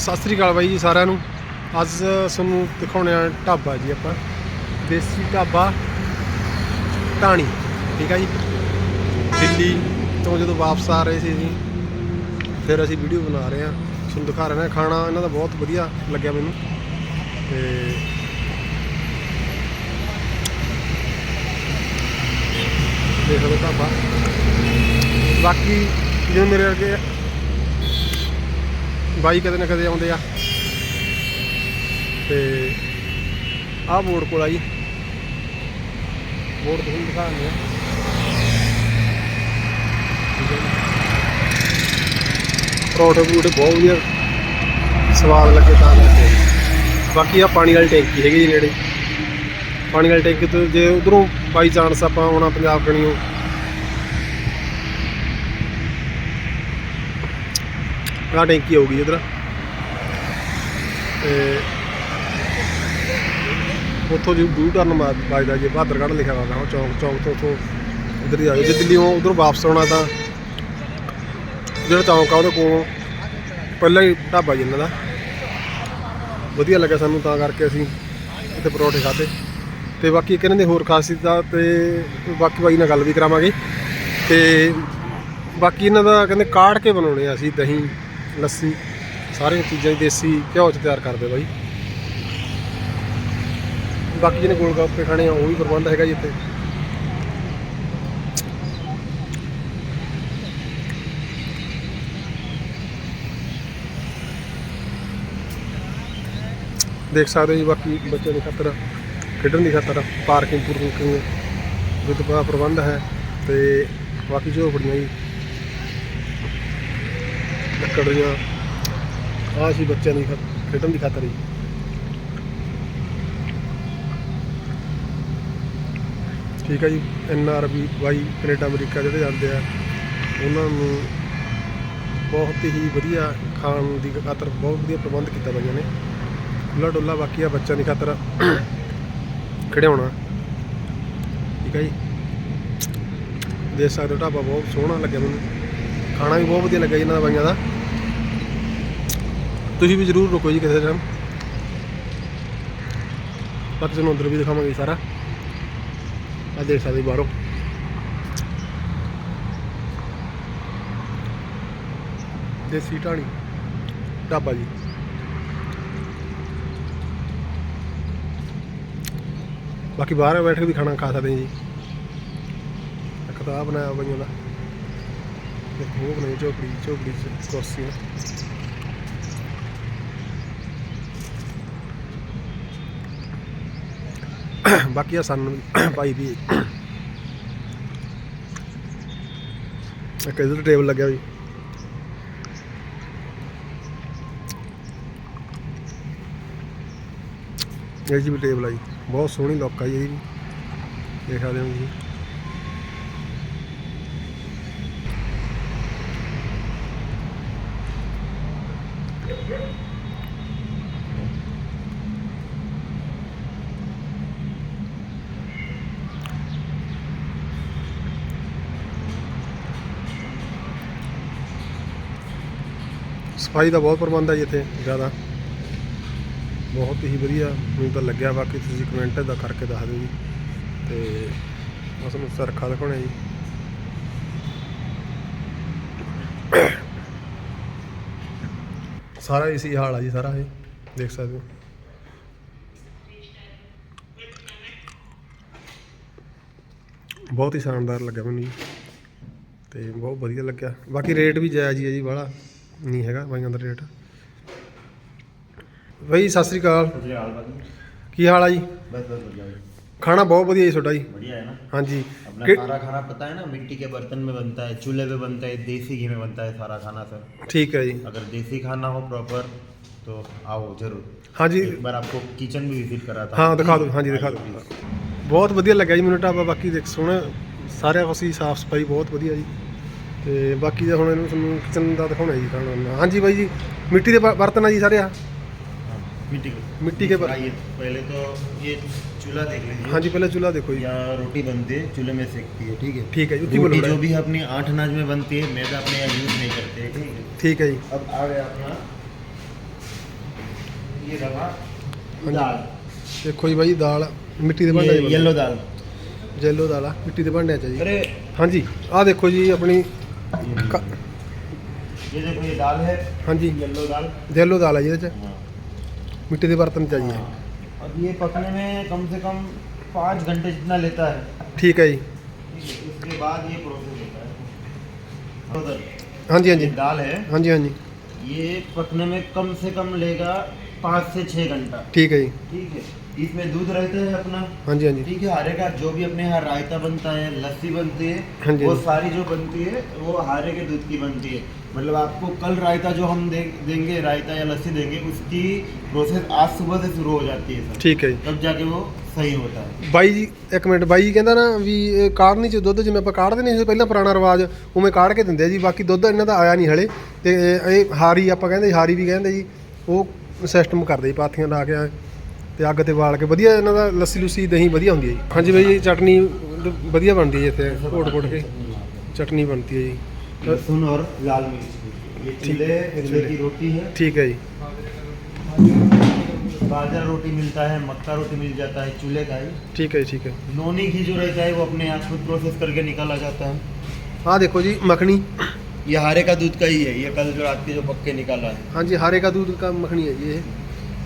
ਸਤਿ ਸ੍ਰੀ ਅਕਾਲ ਬਾਈ ਜੀ ਸਾਰਿਆਂ ਨੂੰ। ਅੱਜ ਤੁਹਾਨੂੰ ਦਿਖਾਉਣੇ ਆ ਢਾਬਾ ਜੀ ਆਪਾਂ। ਦੇਸੀ ਢਾਬਾ ਟਾਣੀ ਠੀਕ ਆ ਜੀ? ਦਿੱਲੀ ਤੋਂ ਜਦੋਂ ਵਾਪਸ ਆ ਰਹੇ ਸੀ ਜੀ, ਫਿਰ ਅਸੀਂ ਵੀਡੀਓ ਬਣਾ ਰਹੇ ਆ। ਤੁਹਾਨੂੰ ਦਿਖਾ ਰਹੇ ਹਾਂ ਖਾਣਾ ਇਹਨਾਂ ਦਾ ਬਹੁਤ ਵਧੀਆ ਲੱਗਿਆ ਮੈਨੂੰ। ਤੇ ਦੇਖ ਲਓ ਢਾਬਾ। ਬਾਕੀ ਜਿਵੇਂ ਮੇਰੇ ਅੱਗੇ ਬਾਈ ਕਦੇ ਨਾ ਕਦੇ ਆਉਂਦੇ ਆ। ਤੇ ਆਹ ਬੋਰਡ ਕੋਲ ਆ ਜੀ। ਬੋਰਡ ਤੁਹਾਨੂੰ ਦਿਖਾਉਂਦੇ ਆ। ਪਰੌਂਠੇ ਪਰੂਠੇ ਬਹੁਤ ਵਧੀਆ ਸਵਾਦ ਲੱਗੇ ਤਾਂ ਕਰਕੇ। ਬਾਕੀ ਆ ਪਾਣੀ ਵਾਲੀ ਟੈਂਕੀ ਹੈਗੀ ਜੀ ਨੇੜੇ। ਪਾਣੀ ਵਾਲੀ ਟੈਂਕੀ ਤੋਂ ਜੇ ਉਧਰੋਂ ਬਾਈ ਚਾਂਸ ਆਪਾਂ ਆਉਣਾ ਪੰਜਾਬ ਕਣੀਓ। ਆਹ ਟੈਂਕੀ ਆਊਗੀ ਉਧਰ ਤੇ ਉੱਥੋਂ ਜੀ ਬਲੂ ਟਰਨ ਮਾਰ ਵੱਜਦਾ ਜੇ, ਬਹਾਦਰਗੜ੍ਹ ਲਿਖਿਆ ਹੋਇਆ ਉਹ ਚੌਂਕ ਚੌਂਕ ਤੋਂ ਉੱਥੋਂ ਉਧਰ ਹੀ ਆ ਜਾਓ। ਜੇ ਦਿੱਲੀੋਂ ਉਧਰੋਂ ਵਾਪਸ ਆਉਣਾ ਤਾਂ ਜਿਹੜਾ ਚੌਂਕ ਆ ਉਹਦੇ ਕੋਲ ਪਹਿਲਾਂ ਹੀ ਢਾਬਾ ਜੀ ਇਹਨਾਂ ਦਾ। ਵਧੀਆ ਲੱਗਾ ਸਾਨੂੰ ਤਾਂ ਕਰਕੇ ਅਸੀਂ ਇੱਥੇ ਪਰੌਂਠੇ ਖਾਦੇ ਤੇ ਬਾਕੀ ਇੱਕ ਇਹਨਾਂ ਦੀ ਹੋਰ ਖਾਸੀਅਤ ਆ ਤੇ ਬਾਕੀ ਬਾਈ ਨਾਲ ਗੱਲ ਵੀ ਕਰਾਵਾਂਗੇ। ਤੇ ਬਾਕੀ ਇਹਨਾਂ ਦਾ ਕਹਿੰਦੇ ਕਾੜ ਕੇ ਬਣਾਉਣੇ ਆ ਅਸੀਂ ਦਹੀਂ। ਲੱਸੀ, ਸਾਰੀਆਂ ਚੀਜ਼ਾਂ ਹੀ ਦੇਸੀ ਘਿਓ ਚ ਤਿਆਰ ਕਰਦੇ ਬਾਈ। ਬਾਕੀ ਜਿਹਨੇ ਗੋਲ ਗੱਪੇ ਖਾਣੇ ਆ, ਉਹ ਵੀ ਪ੍ਰਬੰਧ ਹੈਗਾ ਜੀ ਇੱਥੇ। ਦੇਖ ਸਕਦੇ ਹੋ ਜੀ, ਬਾਕੀ ਬੱਚਿਆਂ ਦੀ ਖਾਤਰ, ਖੇਡਣ ਦੀ ਖਾਤਰ ਪਾਰਕਿੰਗ ਪੂਰਕਿੰਗ ਵਿਦ ਪਾ ਪ੍ਰਬੰਧ ਹੈ ਤੇ ਬਾਕੀ ਝੋਪੜੀਆਂ ਜੀ ਲੱਕੜੀਆਂ ਆਹ ਸੀ ਬੱਚਿਆਂ ਦੀ ਖਾ- ਖੇਡਣ ਦੀ ਖਾਤਰ ਜੀ ਠੀਕ ਹੈ ਜੀ, N R V Y Canada, America ਜਿਹੜੇ ਜਾਂਦੇ ਆ, ਉਹਨਾਂ ਨੂੰ ਬਹੁਤ ਹੀ ਵਧੀਆ ਖਾਣ ਦੀ ਖਾਤਰ ਬਹੁਤ ਵਧੀਆ ਪ੍ਰਬੰਧ ਕੀਤਾ ਬਾਈਆਂ ਨੇ। ਖੁੱਲਾ ਡੁੱਲਾ ਬਾਕੀ ਆ ਬੱਚਿਆਂ ਦੀ ਖਾਤਰ ਖਿਡਾਉਣਾ ਠੀਕ ਹੈ ਜੀ। ਦੇਖ ਸਕਦੇ ਢਾਬਾ ਬਹੁਤ ਸੋਹਣਾ ਲੱਗਿਆ ਮੈਨੂੰ। ਖਾਣਾ ਵੀ ਬਹੁਤ ਵਧੀਆ ਲੱਗਿਆ ਜੀ ਇਹਨਾਂ ਦਾ ਬਾਈਆਂ ਦਾ। ਤੁਸੀਂ ਵੀ ਜ਼ਰੂਰ ਰੁਕੋ ਜੀ ਕਿਸੇ ਟਾਈਮ ਬਾਕੀ ਤੁਹਾਨੂੰ ਅੰਦਰ ਵੀ ਦਿਖਾਵਾਂਗੇ ਜੀ ਸਾਰਾ। ਆ ਦੇਖ ਸਕਦੇ ਬਾਹਰੋਂ। ਦੇਸੀ ਢਾਣੀ। ਢਾਬਾ ਜੀ। ਬਾਕੀ ਬਾਹਰ ਬੈਠ ਕੇ ਵੀ ਖਾਣਾ ਖਾ ਸਕਦੇ ਜੀ। ਇੱਕ ਤਾਂ ਬਣਾਇਆ ਬਈਆਂ ਦਾ ਇੱਕ ਉਹ ਬਣਾਈ, ਝੋਪੜੀ ਝੋਪੜੀ ਚ ਕੁਰਸੀਆਂ। ਬਾਕੀ ਆ ਸਾਨੂੰ ਭਾਈ ਵੀ ਇੱਕ ਇਧਰ ਟੇਬਲ ਲੱਗਿਆ ਵੀ। ਇਹ ਜੀ ਵੀ ਟੇਬਲ ਆਈ ਬਹੁਤ ਸੋਹਣੀ ਲੁੱਕ ਆਈ ਇਹਦੀ। ਵੀ ਦੇਖ ਸਕਦੇ ਹੋ ਜੀ ਸਫ਼ਾਈ ਦਾ ਬਹੁਤ ਪ੍ਰਬੰਧ ਹੈ ਜੀ ਇੱਥੇ ਜ਼ਿਆਦਾ। ਬਹੁਤ ਹੀ ਵਧੀਆ, ਮੈਨੂੰ ਤਾਂ ਲੱਗਿਆ ਬਾਕੀ ਤੁਸੀਂ ਕਮੈਂਟ ਦਾ ਕਰਕੇ ਦੱਸ ਦਿਓ ਜੀ। ਤੇ ਬਸ ਨੂੰ ਸਰਖਾ ਦਿਖਾਉਣਾ ਜੀ। ਸਾਰਾ ਇਸੀ ਹਾਲ ਆ ਜੀ, ਸਾਰਾ ਇਹ। ਦੇਖ ਸਕਦੇ ਹੋ। ਬਹੁਤ ਹੀ ਸ਼ਾਨਦਾਰ ਲੱਗਿਆ ਮੈਨੂੰ ਜੀ। ਤੇ ਬਹੁਤ ਵਧੀਆ ਲੱਗਿਆ। ਬਾਕੀ ਰੇਟ ਵੀ ਜਾਇਜ਼ ਹੀ ਹੈ ਜੀ, ਬਾਹਲਾ। ਨਹੀਂ ਹੈਗਾ ਬਾਈਆਂ ਦਾ ਰੇਟ ਬਈ ਸਤਿ ਸ੍ਰੀ ਅਕਾਲ ਸਤਿ ਹਾਲ ਭਾਜੀ ਕੀ ਹਾਲ ਆ ਜੀ बस बस बढ़िया है। ਖਾਣਾ ਬਹੁਤ ਵਧੀਆ ਜੀ ਤੁਹਾਡਾ ਜੀ बढ़िया है ना ਹਾਂਜੀ अपना कि- सारा खाना पता है ना मिट्टी के बर्तन में बनता है चूल्हे पे बनता है देसी घी में बनता है सारा खाना सर ਠੀਕ ਹੈ ਜੀ अगर देसी खाना हो प्रॉपर तो आओ जरूर ਹਾਂਜੀ एक बार आपको किचन भी विजिट करा था ਹਾਂ ਦਿਖਾ ਦਿਓ ਹਾਂਜੀ ਦਿਖਾ ਦਿਓ ਬਹੁਤ ਵਧੀਆ ਲੱਗਿਆ ਜੀ ਮੈਨੂੰ ਢਾਬਾ ਬਾਕੀ ਦੇਖ ਸੋਹਣਾ ਸਾਰਿਆਂ ਪਾਸੇ ਸਾਫ ਸਫਾਈ ਬਹੁਤ ਵਧੀਆ ਜੀ ਤੇ ਬਾਕੀ ਦਾ ਹੁਣ ਇਹਨੂੰ ਤੁਹਾਨੂੰ ਕਿਚਨ ਦਾ ਦਿਖਾਉਣਾ ਜੀ ਖਾਣਾ ਹਾਂਜੀ ਬਾਈ ਜੀ ਮਿੱਟੀ ਦੇ ਬ- ਬਰਤਨ ਆ ਜੀ ਸਾਰੇ ਆ हाँ, मिट्टी के मिट्टी के बर- आइए पहले तो ये चूल्हा देख लीजिए ਹਾਂਜੀ ਪਹਿਲਾਂ ਚੁੱਲ੍ਹਾ ਦੇਖੋ ਜੀ यहाँ रोटी बनती है चूल्हे में सेकती है ठीक है ठीक है, उसी बोलो रोटी बड़ा जो है। भी अपनी आठ अनाज में बनती है मैदा अपने यहाँ यूज नहीं करते हैं ठीक है ਠੀਕ ਹੈ ਜੀ अब आ गया अपना ये रवा हाँ जी। दाल ਦੇਖੋ ਜੀ ਬਾਈ ਦਾਲ ਮਿੱਟੀ ਦੇ ਭਾਂਡੇ ये येलो दाल ਜੈਲੋ ਦਾਲ ਆ ਮਿੱਟੀ ਦੇ ਭਾਂਡਿਆਂ ਚ ਆ ਜੀ अरे ਹਾਂਜੀ ਆਹ ਦੇਖੋ ਜੀ ਆਪਣੀ ਕ- दाल है। हाँ जी। येलो दाल। दाल है ये मिट्टी के बर्तन चाहिए। हाँ। और ये पकने में कम से कम पाँच घंटे जितना लेता है। ठीक है जी। उसके बाद ये प्रोसेस होता है। हाँ जी हाँ जी। दाल है। हाँ जी हाँ जी। ये पकने में कम से कम लेगा पाँच से छः घंटा। ठीक है जी। ठीक है। इसमें दूध रहता है अपना ਹਾਂਜੀ ਹਾਂਜੀ ठीक है हारे का जो भी अपने यहाँ रायता बनता है लस्सी बनती हाँ है जी, वो हाँ जी। सारी जो बनती है वो हारे के दूध की बनती है मतलब आपको कल रायता जो हम दे, देंगे रायता या लस्सी देंगे उसकी प्रोसेस आज सुबह से शुरू हो जाती है सर ਠੀਕ ਹੈ ਜੀ तब जाके वो सही होता है ਬਾਈ ਜੀ ਇੱਕ ਮਿੰਟ ਬਾਈ ਜੀ ਕਹਿੰਦਾ ਨਾ ਵੀ ਇਹ ਕਾੜਨੀ ਚ ਦੁੱਧ ਜਿਵੇਂ ਆਪਾਂ ਕਾੜਦੇ ਨਹੀਂ ਸੀ ਪਹਿਲਾਂ ਪੁਰਾਣਾ ਰਿਵਾਜ ਉਵੇਂ ਕਾੜ ਕੇ ਦਿੰਦੇ ਆ ਜੀ ਬਾਕੀ ਦੁੱਧ ਇਹਨਾਂ ਦਾ ਆਇਆ ਨਹੀਂ ਹਲੇ ਤੇ ਇਹ ਹਾਰੀ ਆਪਾਂ ਕਹਿੰਦੇ ਹਾਰੀ ਵੀ ਕਹਿੰਦੇ ਜੀ ਉਹ ਸਿਸਟਮ ਕਰਦੇ ਜੀ ਪਾਥੀਆਂ ਲਾ ਕੇ ਐਂ ਤੇ ਅੱਗ ਤੇ ਵਾਲ ਕੇ ਵਧੀਆ ਇਹਨਾਂ ਦਾ ਲੱਸੀ ਲੁੱਸੀ ਦਹੀਂ ਵਧੀਆ ਹੁੰਦੀ ਹੈ ਜੀ ਹਾਂਜੀ ਬਾਈ ਜੀ ਚਟਨੀ ਵਧੀਆ ਬਣਦੀ ਹੈ ਜੀ ਇੱਥੇ ਘੋਟ ਘੋਟ ਕੇ ਚਟਨੀ ਬਣਦੀ ਹੈ ਜੀ लहसुन और लाल मिर्च ये ठीक- चूल्हे ये चूल्हे चूल्हे। की रोटी है ਠੀਕ ਹੈ ਜੀ बाजरा रोटी मिलता है मक्का रोटी मिल जाता है चूल्हे का ही ਠੀਕ ਹੈ ਜੀ ਠੀਕ ਹੈ नोनी घी जो रहता है वो अपने यहाँ खुद प्रोसेस करके निकाला जाता है ਆਹ ਦੇਖੋ ਜੀ ਮੱਖਣੀ ये हारे का दूध का ही है ये कल जो रात के जो पक्के निकाला है ਹਾਂਜੀ ਹਾਰੇ ਕਾ दूध का ਮੱਖਣੀ ਹੈ ਜੀ ਇਹ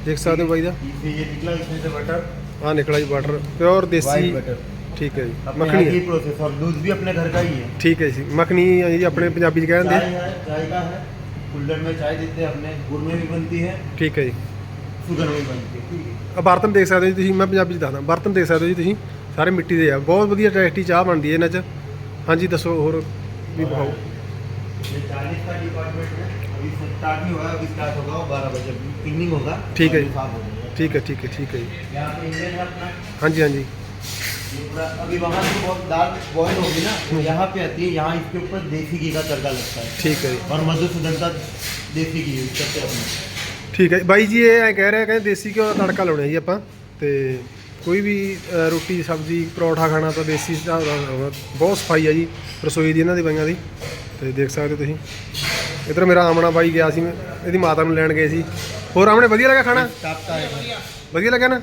ਦੇਖ ਸਕਦੇ ਹੋ ਬਾਈ ਦਾ इससे ये निकला इसमें से बटर ਆਹ ਨਿਕਲਾ ਜੀ butter pure desi white butter ਠੀਕ ਹੈ ਜੀ अपने ਮੱਖਣੀ यहाँ ਹੈ की प्रोसेस और दूध भी अपने घर का ही है ਠੀਕ ਹੈ ਜੀ ਮੱਖਣੀ ਆ ਜੀ ਆਪਣੇ ਪੰਜਾਬੀ ਚ ਕਹਿੰਦੇ चाय है चाय का है कुल्लर में चाय देते हैं अपने गुड़ में भी बनती है ਠੀਕ ਹੈ ਜੀ शुगर में भी बनती है ठीक है ਆ ਬਰਤਨ ਦੇਖ ਸਕਦੇ ਹੋ ਜੀ ਤੁਸੀਂ ਮੈਂ ਪੰਜਾਬੀ ਚ ਦੱਸਦਾ ਬਰਤਨ ਦੇਖ ਸਕਦੇ ਹੋ ਜੀ ਤੁਸੀਂ ਸਾਰੇ ਮਿੱਟੀ ਦੇ ਆ ਬਹੁਤ ਵਧੀਆ ਟੇਸਟੀ ਚਾਹ ਬਣਦੀ ਹੈ ਇਹਨਾਂ ਚ ਹਾਂਜੀ ਦੱਸੋ ਹੋਰ ਵੀ ਬਖਾਓ ये चालीस का डिपार्टमेंट है अभी स्टार्ट नहीं हुआ है, अभी स्टार्ट होगा वो बारह बजे इवनिंग होगा ठीक है। अभी साफ हो जाएगा। ਠੀਕ ਹੈ ਠੀਕ ਹੈ ਠੀਕ ਹੈ ਜੀ यहाँ पे इंजन है अपना ਹਾਂਜੀ ਹਾਂਜੀ ये पूरा अभी वहाँ से बहुत दाल बॉयल होगी ना तो यहाँ पे आती है यहाँ इसके ऊपर देसी घी का तड़का लगता है ਠੀਕ ਹੈ ਜੀ और मधुसूदन का देसी घी यूज करते हैं अपने ਠੀਕ ਹੈ ਬਾਈ ਜੀ ਇਹ ਐ ਕਹਿ ਰਿਹਾ ਕਹਿੰਦੇ ਦੇਸੀ ਘਿਓ ਦਾ ਤੜਕਾ ਲਾਉਣਾ ਜੀ ਆਪਾਂ ਤੇ ਕੋਈ ਵੀ ਅ, ਰੋਟੀ ਸਬਜ਼ੀ ਪਰੌਠਾ ਖਾਣਾ ਤਾਂ ਦੇਸੀ ਹਿਸਾਬ ਨਾਲ ਹੋਣਾ। ਬਹੁਤ ਸਫਾਈ ਹੈ ਜੀ ਰਸੋਈ ਦੀ ਇਹਨਾਂ ਦੀ ਬਾਈਆਂ ਦੀ ਤੇ ਦੇਖ ਸਕਦੇ ਹੋ ਤੁਸੀਂ ਇਧਰ ਮੇਰਾ ਆਮਣਾ ਬਾਈ ਗਿਆ ਸੀ ਮੈਂ ਇਹਦੀ ਮਾਤਾ ਨੂੰ ਲੈਣ ਗਏ ਸੀ ਹੋਰ ਆਮਣੇ ਵਧੀਆ ਲੱਗਾ ਖਾਣਾ स्टाफ का है ਵਧੀਆ ਲੱਗਿਆ ਨਾ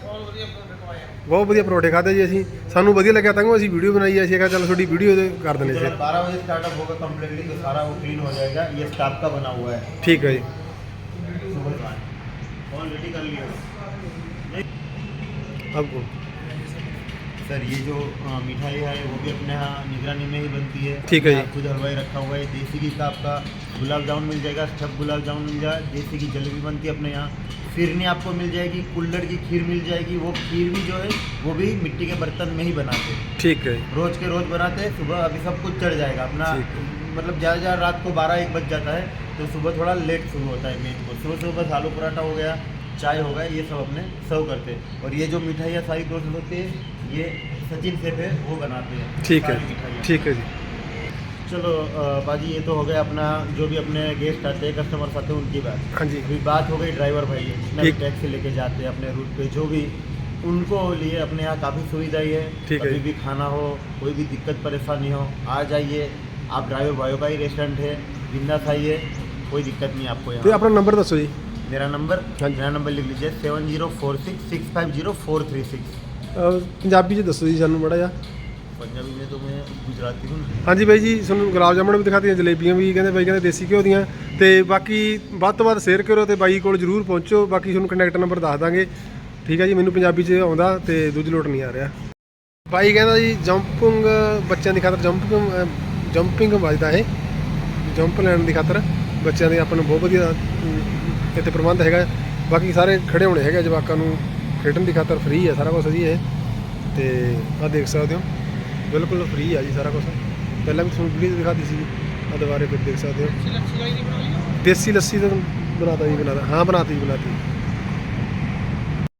ਬਹੁਤ ਵਧੀਆ ਪਰੌਠੇ ਖਾਦੇ ਜੀ ਅਸੀਂ ਸਾਨੂੰ ਵਧੀਆ ਲੱਗਿਆ ਤਾਂ ਅਸੀਂ ਵੀਡੀਓ ਬਣਾਈ ਹੈ ਅਸੀਂ ਕਿਹਾ ਚੱਲ ਤੁਹਾਡੀ ਵੀਡੀਓ ਦੇ ਕਰ ਦਿੰਦੇ ਸੀ जब बारह बजे स्टार्टअप होगा कम्प्लीटली तो सारा वो क्लीन हो जाएगा ये स्टाफ का बना हुआ है ਠੀਕ ਹੈ ਜੀ ऑलरेडी कर लिया अब सर ये जो मिठाई है वो भी अपने यहाँ निगरानी में ही बनती है। ठीक है। खुद हलवाई रखा हुआ है देसी घी का आपका गुलाब जामुन मिल जाएगा स्टफ़ गुलाब जामुन मिल जाएगा देसी की जलेबी बनती है अपने यहाँ। फिरनी आपको मिल जाएगी कुल्लड़ की खीर मिल जाएगी वो खीर भी जो है वो भी मिट्टी के बर्तन में ही बनाते हैं। ठीक है। रोज के रोज बनाते हैं सुबह अभी सब कुछ चढ़ जाएगा अपना मतलब ज़्यादा ज़्यादा रात को बारह एक बज जाता है तो सुबह थोड़ा लेट शुरू होता है मेन को सुबह सुबह बस आलू पराठा हो गया चाय होगा ये सब अपने सर्व करते हैं। और ये जो मिठाइयाँ सारी दोस्त होती है ये सचिन सेफ़ है वो बनाते हैं। ठीक है ठीक है जी। चलो बाजी ये तो हो गया अपना जो भी अपने गेस्ट आते हैं कस्टमर्स आते हैं उनकी बात। हाँ जी। अभी बात हो गई ड्राइवर भाई जितना भी टैक्सी लेके जाते हैं अपने रूट पे जो भी। उनको लिए अपने यहाँ काफ़ी सुविधा ही है। ठीक है। भी खाना हो कोई भी दिक्कत परेशानी हो आ जाइए। आप ड्राइवर भाई का ही रेस्टोरेंट है बिंदा खाइए कोई दिक्कत नहीं आपको यहाँ। तो अपना नंबर दसो जी। मेरा नंबर लिख लीजिए seven zero four six six five zero four three six ਅਹ ਪੰਜਾਬੀ ਚ ਦੱਸੋ ਜੀ ਸਾਨੂੰ ਮੜਾ ਜਿਹਾ पंजाबी में तो मैं गुजराती हूँ ਹਾਂਜੀ ਬਾਈ ਜੀ ਤੁਹਾਨੂੰ ਗੁਲਾਬ ਜਾਮਣ ਵੀ ਦਿਖਾਤੀਆਂ ਜਲੇਬੀਆਂ ਵੀ ਕਹਿੰਦੇ ਬਾਈ ਕਹਿੰਦੇ ਦੇਸੀ ਘਿਓ ਦੀਆਂ ਤੇ ਬਾਕੀ ਵੱਧ ਤੋਂ ਵੱਧ ਸ਼ੇਅਰ ਕਰੋ ਤੇ ਬਾਈ ਕੋਲ ਜਰੂਰ ਪਹੁੰਚੋ ਬਾਕੀ ਤੁਹਾਨੂੰ ਕੰਟੈਕਟ ਨੰਬਰ ਦੱਸ ਦਾਂਗੇ ਠੀਕ ਹੈ ਜੀ ਮੈਨੂੰ ਪੰਜਾਬੀ 'ਚ ਆਉਂਦਾ ਤੇ ਦੂਜੀ ਲੋਟ ਨਹੀਂ ਆ ਰਿਹਾ ਬਾਈ ਕਹਿੰਦਾ ਜੀ ਜੰਪਿੰਗ ਬੱਚਿਆਂ ਦੀ ਖਾਤਰ ਜੰਪਿੰਗ ਜੰਪਿੰਗ ਵੱਜਦਾ ਇਹ ਜੰਪ ਲੈਣ ਦੀ ਖਾਤਰ ਬੱਚਿਆਂ ਦੇ ਆਪਾਂ ਨੂੰ ਬਹੁਤ ਵਧੀਆ ਅਮ, ਇੱਥੇ ਪ੍ਰਬੰਧ ਹੈਗਾ। ਬਾਕੀ ਸਾਰੇ ਖੜੇ ਹੋਣੇ ਹੈਗੇ ਜਵਾਕਾਂ ਨੂੰ ਖੇਡਣ ਦੀ ਖਾਤਰ ਫ੍ਰੀ ਹੈ ਸਾਰਾ ਕੁਝ ਜੀ ਇਹ। ਤੇ ਆ ਦੇਖ ਸਕਦੇ ਹੋ। ਬਿਲਕੁਲ ਫ੍ਰੀ ਆ ਜੀ ਸਾਰਾ ਕੁਝ ਪਹਿਲਾਂ ਵੀ ਤੁਹਾਨੂੰ ਵੀਡੀਓ ਦਿਖਾਤੀ ਸੀ ਆ ਦੁਬਾਰੇ ਫਿਰ ਦੇਖ ਸਕਦੇ ਹੋ। ਦੇਸੀ ਲੱਸੀ ਤਾਂ ਬਣਾਤਾ ਜੀ ਬਣਾਤਾ। ਹਾਂ ਬਣਾਤੀ ਜੀ ਬਣਾਤੀ।